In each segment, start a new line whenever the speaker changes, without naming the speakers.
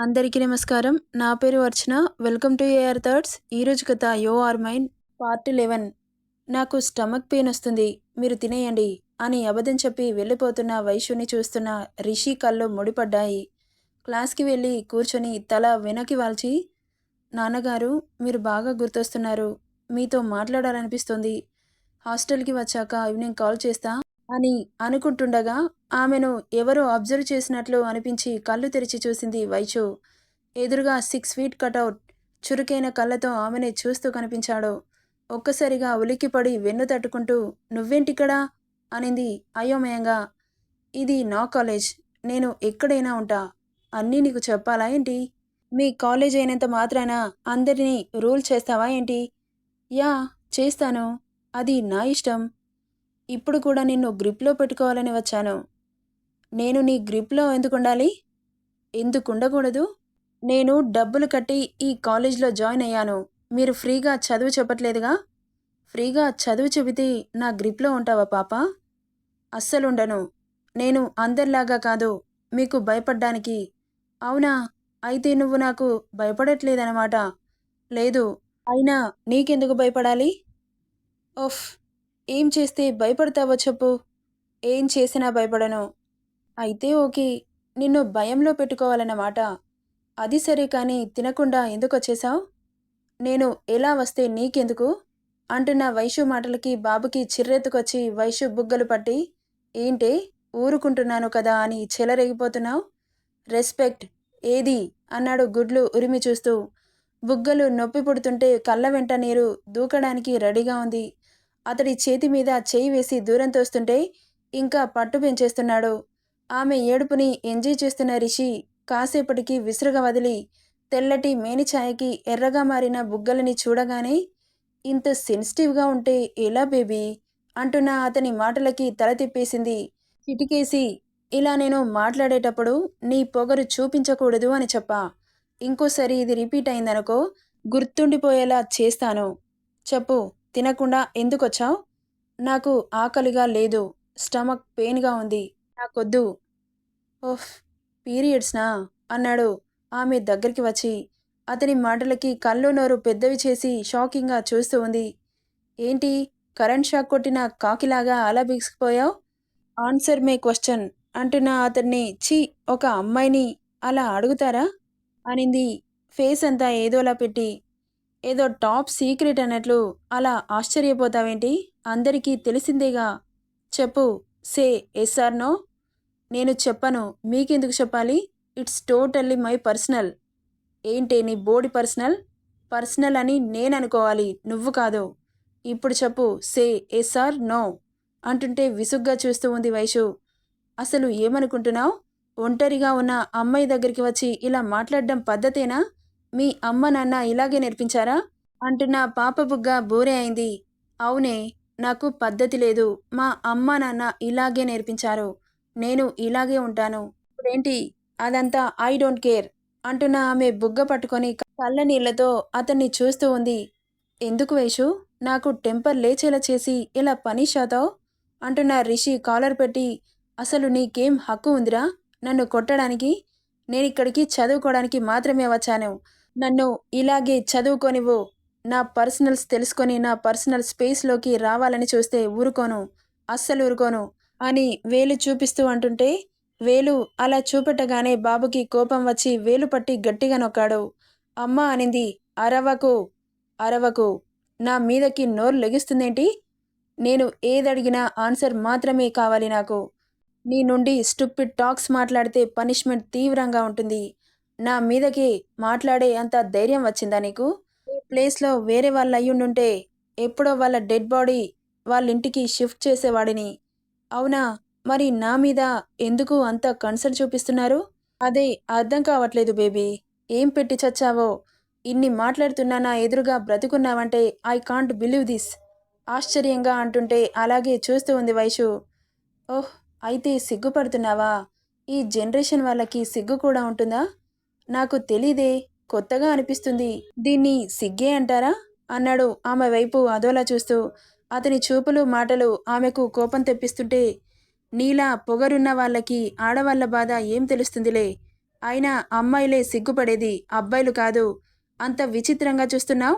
అందరికీ నమస్కారం. నా పేరు Archana. Welcome to AR thirds ఈరోజు కథ you are mine part eleven. నాకు స్టమక్ పెయిన్ వస్తుంది. మీరు తినేయండి అని అబద్ధం చెప్పి వెళ్ళిపోతున్న వైశ్యుని చూస్తున్న రిషి కళ్ళు ముడిపడ్డాయి. క్లాస్కి వెళ్ళి కూర్చొని తల వెనక్కి వాల్చి నాన్నగారు మీరు బాగా గుర్తొస్తున్నారు. మీతో మాట్లాడాలనిపిస్తుంది. హాస్టల్కి వచ్చాక ఈవినింగ్ కాల్ చేస్తా. అని అనుకుంటుండగా ఆమెను ఎవరో అబ్జర్వ్ చేసినట్లు అనిపించి కళ్ళు తెరిచి చూసింది వైచు. ఎదురుగా సిక్స్ ఫీట్ కటౌట్ చురుకైన కళ్ళతో ఆమెనే చూస్తూ కనిపించాడు. ఒక్కసారిగా ఉలిక్కిపడి వెన్ను తట్టుకుంటూ నువ్వేంటిక్కడా? అనింది అయోమయంగా. ఇది నా కాలేజ్. నేను ఎక్కడైనా ఉంటా. అన్నీ నీకు చెప్పాలా ఏంటి? మీ కాలేజ్ అయినంత మాత్రాన అందరినీ రూల్ చేస్తావా ఏంటి? యా చేస్తాను. అది నా ఇష్టం. ఇప్పుడు కూడా నిన్ను గ్రిప్లో పెట్టుకోవాలని వచ్చాను. నేను నీ గ్రిప్లో ఎందుకు ఉండాలి? ఎందుకు ఉండకూడదు? నేను డబ్బులు కట్టి ఈ కాలేజ్లో జాయిన్ అయ్యాను. మీరు ఫ్రీగా చదువు చెప్పట్లేదుగా? ఫ్రీగా చదువు చెబితే నా గ్రిప్లో ఉంటావా పాప? అస్సలుండను నేను అందరిలాగా కాదు. మీకు భయపడ్డానికి. అవునా? అయితే నువ్వు నాకు భయపడట్లేదన్నమాట. లేదు. అయినా నీకెందుకు భయపడాలి? ఓఫ్ ఏం చేస్తే భయపడతావో చెప్పు. ఏం చేసినా భయపడను. అయితే ఓకే నిన్ను భయంలో పెట్టుకోవాలన్నమాట అది సరే కానీ తినకుండా ఎందుకు వచ్చేసావు నేను ఎలా వస్తే నీకెందుకు? అంటున్న వైషు మాటలకి బాబుకి చిర్రెత్తుకొచ్చి వైషు బుగ్గలు పట్టి ఏంటే ఊరుకుంటున్నాను కదా అని చెలరేగిపోతున్నావు? రెస్పెక్ట్ ఏది? అన్నాడు గుడ్లు ఉరిమి చూస్తూ. బుగ్గలు నొప్పి పుడుతుంటే కళ్ళ వెంట నీరు దూకడానికి రెడీగా ఉంది. అతడి చేతి మీద చేయి వేసి దూరం తోస్తుంటే ఇంకా పట్టు పెంచేస్తున్నాడు. ఆమె ఏడుపుని ఎంజాయ్ చేస్తున్న రిషి కాసేపటికి విసురుగా వదిలి తెల్లటి మేనిఛాయకి ఎర్రగా మారిన బుగ్గలని చూడగానే ఇంత సెన్సిటివ్గా ఉంటే ఎలా బేబీ అంటున్న అతని మాటలకి తల తిప్పేసింది. చిటికేసి ఇలా నేను మాట్లాడేటప్పుడు నీ పొగరు చూపించకూడదు అని చెప్పా. ఇంకోసారి ఇది రిపీట్ అయిందనుకో గుర్తుండిపోయేలా చేస్తాను. చెప్పు. తినకుండా ఎందుకొచ్చావు? నాకు ఆకలిగా లేదు స్టమక్ పెయిన్గా ఉంది నాకొద్దు. ఓఫ్ పీరియడ్స్నా? అన్నాడు. ఆమె దగ్గరికి వచ్చి అతని మాటలకి కళ్ళు నోరు పెద్దవి చేసి షాకింగ్గా చూస్తూ ఉంది. ఏంటి కరెంట్ షాక్ కొట్టిన కాకిలాగా అలా బిగిసిపోయావు ఆన్సర్ మే క్వశ్చన్ అంటున్న అతన్ని చి ఒక అమ్మాయిని అలా అడుగుతారా? అనింది. ఫేస్ అంతా ఏదోలా పెట్టి ఏదో టాప్ సీక్రెట్ అన్నట్లు అలా ఆశ్చర్యపోతావేంటి? అందరికీ తెలిసిందేగా. చెప్పు సే ఎస్ఆర్ నో? నేను చెప్పను. మీకెందుకు చెప్పాలి? It's totally my personal. ఏంటి నీ బోడి పర్సనల్? పర్సనల్ అని నేను అనుకోవాలి నువ్వు కాదు. ఇప్పుడు చెప్పు సే ఎస్ఆర్ నో? అంటుంటే విసుగ్గా చూస్తూ ఉంది వైషు. అసలు ఏమనుకుంటున్నావు? ఒంటరిగా ఉన్న అమ్మాయి దగ్గరికి వచ్చి ఇలా మాట్లాడడం పద్ధతేనా? మీ అమ్మ నాన్న ఇలాగే నేర్పించారా? అంటున్న పాప బుగ్గ బోరే అయింది. అవునే నాకు పద్ధతి లేదు. మా అమ్మ నాన్న ఇలాగే నేర్పించారు. నేను ఇలాగే ఉంటాను. ఇప్పుడేంటి? అదంతా ఐ డోంట్ కేర్ అంటున్న ఆమె బుగ్గ పట్టుకొని కళ్ళ నీళ్ళతో అతన్ని చూస్తూ ఉంది. ఎందుకు వేషు? నాకు టెంపర్ లేచేలా చేసి ఇలా పనిష్ అవుతావు అంటున్న రిషి కాలర్ పెట్టి అసలు నీకేం హక్కు ఉందిరా? నన్ను కొట్టడానికి? నేను ఇక్కడికి చదువుకోవడానికి మాత్రమే వచ్చాను. నన్ను ఇలాగే చదువుకోనివ్వు. నా పర్సనల్స్ తెలుసుకొని నా పర్సనల్ స్పేస్లోకి రావాలని చూస్తే ఊరుకోను. అస్సలు ఊరుకోను. అని వేలు చూపిస్తూ అంటుంటే వేలు అలా చూపెట్టగానే బాబుకి కోపం వచ్చి వేలు పట్టి గట్టిగా నొక్కాడు. అమ్మ అనింది అరవకు అరవకు. నా మీదకి నోరు లెగిస్తుందేంటి? నేను ఏదడిగినా ఆన్సర్ మాత్రమే కావాలి నాకు. నీ నుండి స్టూపిడ్ టాక్స్ మాట్లాడితే పనిష్మెంట్ తీవ్రంగా ఉంటుంది. నా మీదకి మాట్లాడే అంత ధైర్యం వచ్చిందా నీకు? ఈ ప్లేస్లో వేరే వాళ్ళు అయ్యుండుంటే ఎప్పుడో వాళ్ళ డెడ్ బాడీ వాళ్ళ ఇంటికి షిఫ్ట్ చేసేవాడిని. అవునా? మరి నా మీద ఎందుకు అంత కన్సర్న్ చూపిస్తున్నారు? అదే అర్థం కావట్లేదు బేబీ. ఏం పెట్టి చచ్చావో? ఇన్ని మాట్లాడుతున్నా నా ఎదురుగా బ్రతుకున్నావంటే ఐ కాంట్ బిలీవ్ దిస్. ఆశ్చర్యంగా అంటుంటే అలాగే చూస్తూ ఉంది వైషు. ఓహ్ అయితే సిగ్గుపడుతున్నావా? ఈ జనరేషన్ వాళ్ళకి సిగ్గు కూడా ఉంటుందా? నాకు తెలీదే కొత్తగా అనిపిస్తుంది. దీన్ని సిగ్గే అంటారా? అన్నాడు ఆమె వైపు అదోలా చూస్తూ. అతని చూపులు మాటలు ఆమెకు కోపం తెప్పిస్తుంటే నీలా పొగరున్న వాళ్ళకి ఆడవాళ్ళ బాధ ఏం తెలుస్తుందిలే? అయినా అమ్మాయిలే సిగ్గుపడేది అబ్బాయిలు కాదు. అంత విచిత్రంగా చూస్తున్నావు?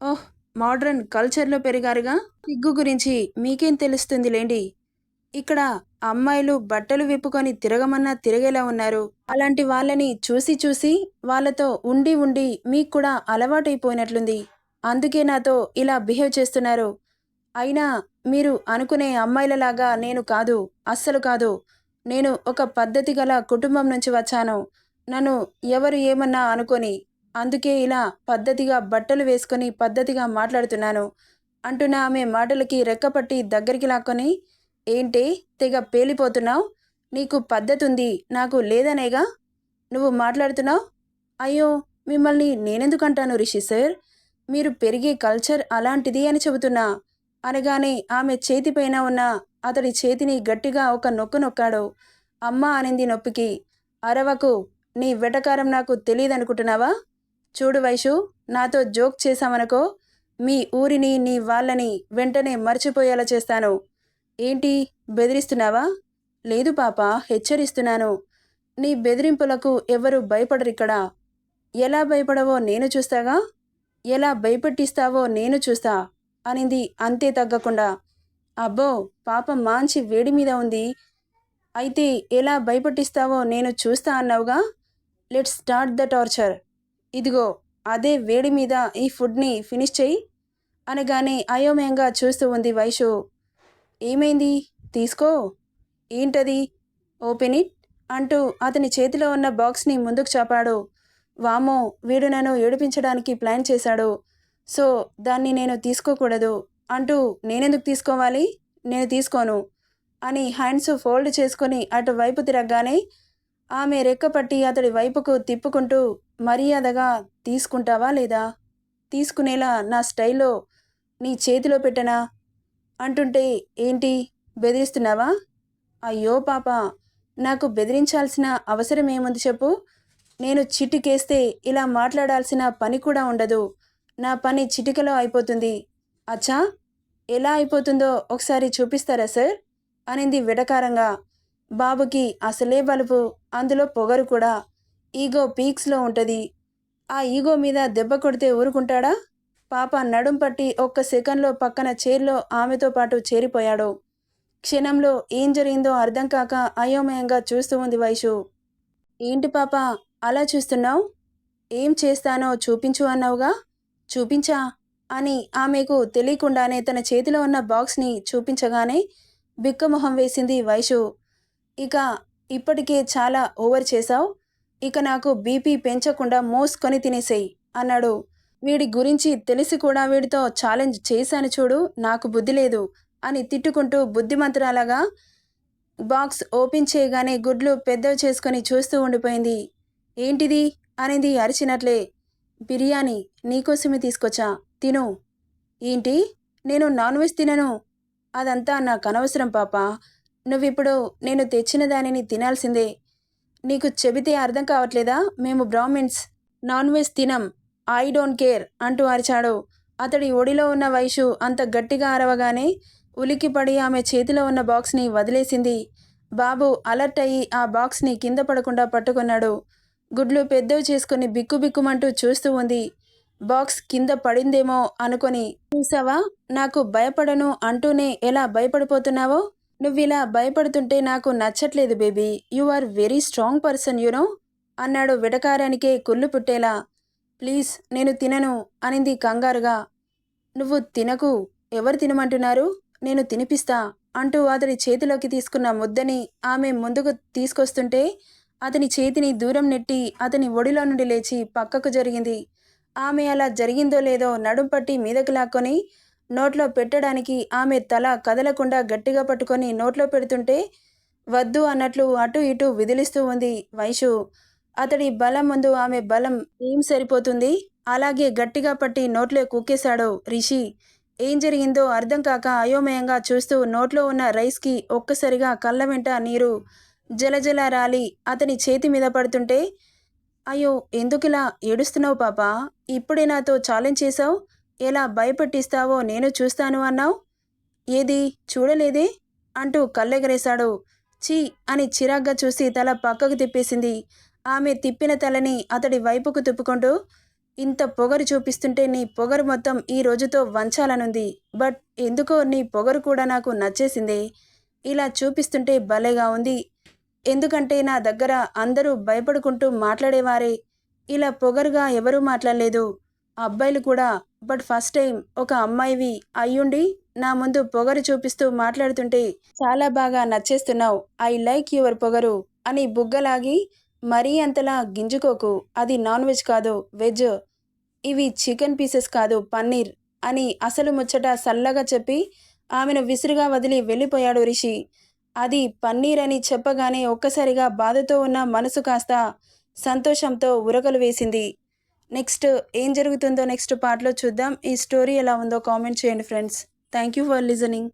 ఓహ్ మోడ్రన్ కల్చర్లో పెరిగారుగా? సిగ్గు గురించి మీకేం తెలుస్తుంది లేండి ఇక్కడ అమ్మాయిలు బట్టలు విప్పుకొని తిరగమన్నా తిరగేలా ఉన్నారు. అలాంటి వాళ్ళని చూసి చూసి వాళ్ళతో ఉండి ఉండి మీకు కూడా అలవాటైపోయినట్లుంది. అందుకే నాతో ఇలా బిహేవ్ చేస్తున్నారు. అయినా మీరు అనుకునే అమ్మాయిలలాగా నేను కాదు అస్సలు కాదు. నేను ఒక పద్ధతి గల కుటుంబం నుంచి వచ్చాను. నన్ను ఎవరు ఏమన్నా అనుకొని అందుకే ఇలా పద్ధతిగా బట్టలు వేసుకొని పద్ధతిగా మాట్లాడుతున్నాను అంటున్న ఆమె మాటలకి రెక్కపట్టి దగ్గరికి లాక్కొని ఏంటి? తెగ పేలిపోతున్నావు? నీకు పద్ధతి ఉంది నాకు లేదనేగా? నువ్వు మాట్లాడుతున్నావు? అయ్యో మిమ్మల్ని నేనెందుకు అంటాను రిషి సార్? మీరు పెరిగే కల్చర్ అలాంటిది అని చెబుతున్నా. అనగానే ఆమె చేతిపైన ఉన్న అతడి చేతిని గట్టిగా ఒక నొక్కు నొక్కాడు. అమ్మ అనింది నొప్పికి. అరవకు నీ వెటకారం నాకు తెలియదనుకుంటున్నావా చూడు వైషు నాతో జోక్ చేశామనుకో మీ ఊరిని నీ వాళ్ళని వెంటనే మర్చిపోయేలా చేస్తాను. ఏంటి? బెదిరిస్తున్నావా? లేదు పాప హెచ్చరిస్తున్నాను. నీ బెదిరింపులకు ఎవరు భయపడరిక్కడ ఎలా భయపడవో నేను చూస్తాగా? ఎలా భయపెట్టిస్తావో నేను చూస్తా అనింది అంతే తగ్గకుండా. అబ్బో పాప మాంచి వేడి మీద ఉంది. అయితే ఎలా భయపెట్టిస్తావో నేను చూస్తా అన్నావుగా? Let's start the torture. ఇదిగో అదే వేడి మీద ఈ ఫుడ్ని ఫినిష్ చెయ్యి అనగానే అయోమయంగా చూస్తూ ఉంది వైషు. ఏమైంది? తీసుకో. ఏంటది? ఓపెన్ ఇట్ అంటూ అతని చేతిలో ఉన్న బాక్స్ని ముందుకు చాపాడు. వామో వీడు నన్ను ఏడిపించడానికి ప్లాన్ చేశాడు. సో దాన్ని నేను తీసుకోకూడదు అంటూ నేనెందుకు తీసుకోవాలి? నేను తీసుకోను అని హ్యాండ్స్ ఫోల్డ్ చేసుకొని అటువైపు తిరగగానే ఆమె రెక్కపట్టి అతడి వైపుకు తిప్పుకుంటూ మర్యాదగా తీసుకుంటావా లేదా? తీసుకునేలా నా స్టైల్లో నీ చేతిలో పెట్టనా? అంటుంటే ఏంటి? బెదిరిస్తున్నావా? అయ్యో పాప నాకు బెదిరించాల్సిన అవసరం ఏముంది చెప్పు. నేను చిటికేస్తే ఇలా మాట్లాడాల్సిన పని కూడా ఉండదు. నా పని చిటికలో అయిపోతుంది. అచ్చా ఎలా అయిపోతుందో ఒకసారి చూపిస్తారా సార్? అనింది విడకారంగా బాబుకి అసలే బలుపు అందులో పొగరు కూడా. ఈగో పీక్స్లో ఉంటుంది. ఆ ఈగో మీద దెబ్బ కొడితే ఊరుకుంటాడా? పాప నడుం పట్టి ఒక్క సెకండ్లో పక్కన చైర్లో ఆమెతో పాటు చేరిపోయాడు. క్షణంలో ఏం జరిగిందో అర్థం కాక అయోమయంగా చూస్తూ ఉంది వైషు. ఏంటి పాప అలా చూస్తున్నావు? ఏం చేస్తానో చూపించు అన్నావుగా? చూపించా? అని ఆమెకు తెలియకుండానే తన చేతిలో ఉన్న బాక్స్ని చూపించగానే బిక్కమొహం వేసింది వైషు. ఇక ఇప్పటికే చాలా ఓవర్ చేశావు. ఇక నాకు బీపీ పెంచకుండా మోసుకొని తినేసేయి అన్నాడు. వీడి గురించి తెలిసి కూడా వీడితో ఛాలెంజ్ చేశాను చూడు నాకు బుద్ధి లేదు అని తిట్టుకుంటూ బుద్ధిమంతురాలగా బాక్స్ ఓపెన్ చేయగానే గుడ్లు పెద్దవి చేసుకొని చూస్తూ ఉండిపోయింది. ఏంటిది? అనేది అరిచినట్లే. బిర్యానీ నీకోసమే తీసుకొచ్చా? తిను. ఏంటి? నేను నాన్ వెజ్ తినను. అదంతా నాకు అనవసరం పాప. నువ్విప్పుడు నేను తెచ్చిన దానిని తినాల్సిందే. నీకు చెబితే అర్థం కావట్లేదా? మేము బ్రాహ్మిన్స్ నాన్ వెజ్ తినం. ఐ డోంట్ కేర్ అంటూ అరిచాడు. అతడి ఒడిలో ఉన్న వైషు అంత గట్టిగా అరవగానే ఉలిక్కిపడి ఆమె చేతిలో ఉన్న బాక్స్ని వదిలేసింది. బాబు అలర్ట్ అయ్యి ఆ బాక్స్ని కింద పడకుండా పట్టుకున్నాడు. గుడ్లు పెద్దవి చేసుకుని బిక్కుబిక్కుమంటూ చూస్తూ ఉంది. బాక్స్ కింద పడిందేమో అనుకొని చూసావా? నాకు భయపడను అంటూనే ఎలా భయపడిపోతున్నావో? నువ్విలా భయపడుతుంటే నాకు నచ్చట్లేదు baby. You are very strong person you know అన్నాడు విడకారానికే కుళ్ళు పుట్టేలా. ప్లీజ్ నేను తినను అనింది కంగారుగా. నువ్వు తినకు ఎవరు తినమంటున్నారు? నేను తినిపిస్తా అంటూ అతడి చేతిలోకి తీసుకున్న ముద్దని ఆమె ముందుకు తీసుకొస్తుంటే అతని చేతిని దూరం నెట్టి అతని ఒడిలో నుండి లేచి పక్కకు జరిగింది. ఆమె అలా జరిగిందో లేదో నడుం పట్టి మీదకు లాక్కొని నోట్లో పెట్టడానికి ఆమె తల కదలకుండా గట్టిగా పట్టుకొని నోట్లో పెడుతుంటే వద్దు అన్నట్లు అటు ఇటు విదిలిస్తూ ఉంది వైషు. అతడి బలం ముందు ఆమె బలం ఏం సరిపోతుంది? అలాగే గట్టిగా పట్టి నోట్లో కుక్కేశాడు రిషి. ఏం జరిగిందో అర్థం కాక అయోమయంగా చూస్తూ నోట్లో ఉన్న రైస్కి ఒక్కసారిగా కళ్ళ వెంట నీరు జలజల రాలి అతని చేతి మీద పడుతుంటే అయ్యో ఎందుకిలా ఏడుస్తున్నావు పాపా? ఇప్పుడే నాతో ఛాలెంజ్ చేశావు? ఎలా భయపెట్టిస్తావో నేను చూస్తాను అన్నావు? ఏది? చూడలేదే? అంటూ కళ్ళెగరేశాడు. చీ అని చిరాగ్గా చూసి తల పక్కకు తిప్పేసింది. ఆమె తిప్పిన తలని అతడి వైపుకు తిప్పుకుంటూ ఇంత పొగరు చూపిస్తుంటే నీ పొగరు మొత్తం ఈ రోజుతో వంచాలనుంది. బట్ ఎందుకో నీ పొగరు కూడా నాకు నచ్చేసింది. ఇలా చూపిస్తుంటే భలేగా ఉంది. ఎందుకంటే నా దగ్గర అందరూ భయపడుకుంటూ మాట్లాడేవారే. ఇలా పొగరుగా ఎవరూ మాట్లాడలేదు. అబ్బాయిలు కూడా. బట్ ఫస్ట్ టైం ఒక అమ్మాయివి అయ్యుండి నా ముందు పొగరు చూపిస్తూ మాట్లాడుతుంటే చాలా బాగా నచ్చేస్తున్నావు. ఐ లైక్ యువర్ పొగరు అని బుగ్గలాగి మరీ అంతలా గింజుకోకు. అది నాన్ వెజ్ కాదు. వెజ్. ఇవి చికెన్ పీసెస్ కాదు. పన్నీర్ అని అసలు ముచ్చట సల్లగా చెప్పి ఆమెను విసురుగా వదిలి వెళ్ళిపోయాడు రిషి. అది పన్నీర్ అని చెప్పగానే ఒక్కసారిగా బాధతో ఉన్న మనసు కాస్త సంతోషంతో ఉరకలు వేసింది. నెక్స్ట్ ఏం జరుగుతుందో నెక్స్ట్ పార్ట్లో చూద్దాం. ఈ స్టోరీ ఎలా ఉందో కామెంట్ చేయండి friends. Thank you for listening.